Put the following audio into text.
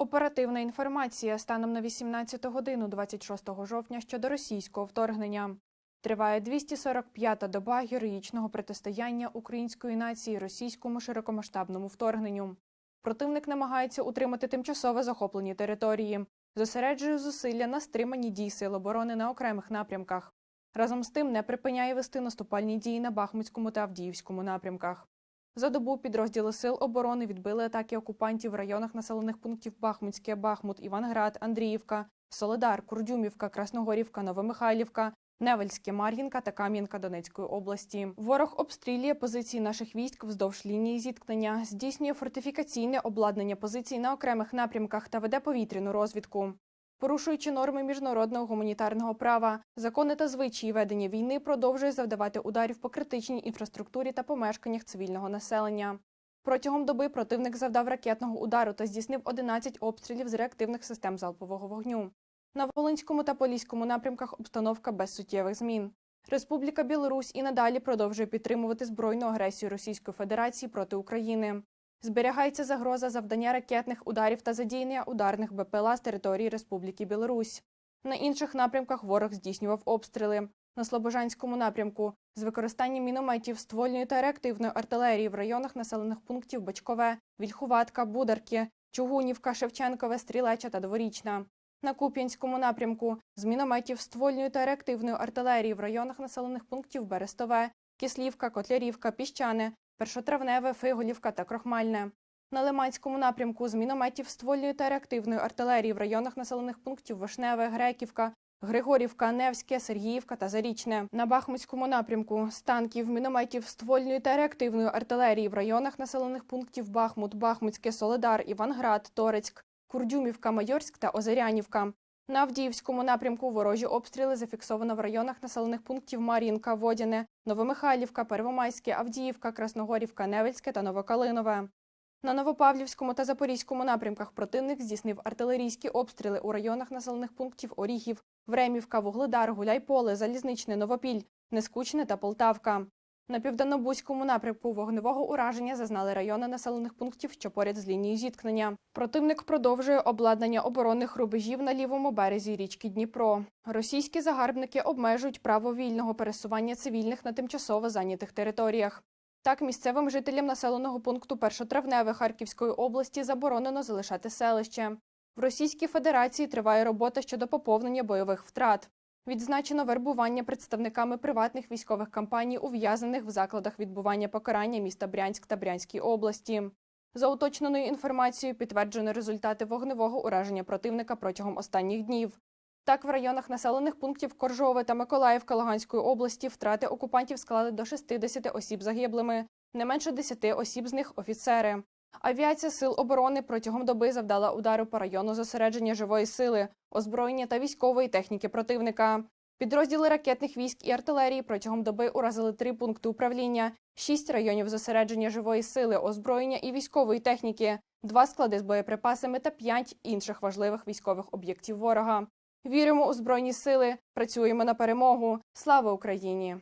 Оперативна інформація станом на 18 годину 26 жовтня щодо російського вторгнення. Триває 245-та доба героїчного протистояння української нації російському широкомасштабному вторгненню. Противник намагається утримати тимчасово захоплені території, зосереджує зусилля на стриманні дій сил оборони на окремих напрямках. Разом з тим не припиняє вести наступальні дії на Бахмутському та Авдіївському напрямках. За добу підрозділи сил оборони відбили атаки окупантів в районах населених пунктів Бахмутське, Бахмут, Іванград, Андріївка, Соледар, Курдюмівка, Красногорівка, Новомихайлівка, Невельське, Мар'їнка та Кам'янка Донецької області. Ворог обстрілює позиції наших військ вздовж лінії зіткнення, здійснює фортифікаційне обладнання позицій на окремих напрямках та веде повітряну розвідку. Порушуючи норми міжнародного гуманітарного права, закони та звичаї ведення війни продовжує завдавати ударів по критичній інфраструктурі та помешканнях цивільного населення. Протягом доби противник завдав ракетного удару та здійснив 11 обстрілів з реактивних систем залпового вогню. На Волинському та Поліському напрямках обстановка без суттєвих змін. Республіка Білорусь і надалі продовжує підтримувати збройну агресію Російської Федерації проти України. Зберігається загроза завдання ракетних ударів та задіяння ударних БПЛА з території Республіки Білорусь. На інших напрямках ворог здійснював обстріли. На Слобожанському напрямку з використанням мінометів, ствольної та реактивної артилерії в районах населених пунктів Бочкове, Вільхуватка, Бударки, Чугунівка, Шевченкове, Стрілеча та Дворічна. На Куп'янському напрямку з мінометів, ствольної та реактивної артилерії в районах населених пунктів Берестове, Кислівка, Котлярівка, Піщане, Першотравневе, Фиголівка та Крохмальне. На Лиманському напрямку з мінометів ствольної та реактивної артилерії в районах населених пунктів Вишневе, Греківка, Григорівка, Невське, Сергіївка та Зарічне. На Бахмутському напрямку з танків, мінометів ствольної та реактивної артилерії в районах населених пунктів Бахмут, Бахмутське, Соледар, Іванград, Торецьк, Курдюмівка, Майорськ та Озерянівка. На Авдіївському напрямку ворожі обстріли зафіксовано в районах населених пунктів Мар'їнка, Водяне, Новомихайлівка, Первомайське, Авдіївка, Красногорівка, Невельське та Новокалинове. На Новопавлівському та Запорізькому напрямках противник здійснив артилерійські обстріли у районах населених пунктів Оріхів, Времівка, Вугледар, Гуляйполе, Залізничне, Новопіль, Нескучне та Полтавка. На південнобузькому напрямку вогневого ураження зазнали райони населених пунктів, що поряд з лінією зіткнення. Противник продовжує обладнання оборонних рубежів на лівому березі річки Дніпро. Російські загарбники обмежують право вільного пересування цивільних на тимчасово зайнятих територіях. Так, місцевим жителям населеного пункту Першотравневе Харківської області заборонено залишати селище. В Російській Федерації триває робота щодо поповнення бойових втрат. Відзначено вербування представниками приватних військових компаній, ув'язнених в закладах відбування покарання міста Брянськ та Брянській області. За уточненою інформацією підтверджено результати вогневого ураження противника протягом останніх днів. Так, в районах населених пунктів Коржове та Миколаївка Луганської області втрати окупантів склали до 60 осіб загиблими, не менше 10 осіб з них офіцери. Авіація сил оборони протягом доби завдала удару по району зосередження живої сили, озброєння та військової техніки противника. Підрозділи ракетних військ і артилерії протягом доби уразили три пункти управління, шість районів зосередження живої сили, озброєння і військової техніки, два склади з боєприпасами та п'ять інших важливих військових об'єктів ворога. Віримо у збройні сили, працюємо на перемогу. Слава Україні!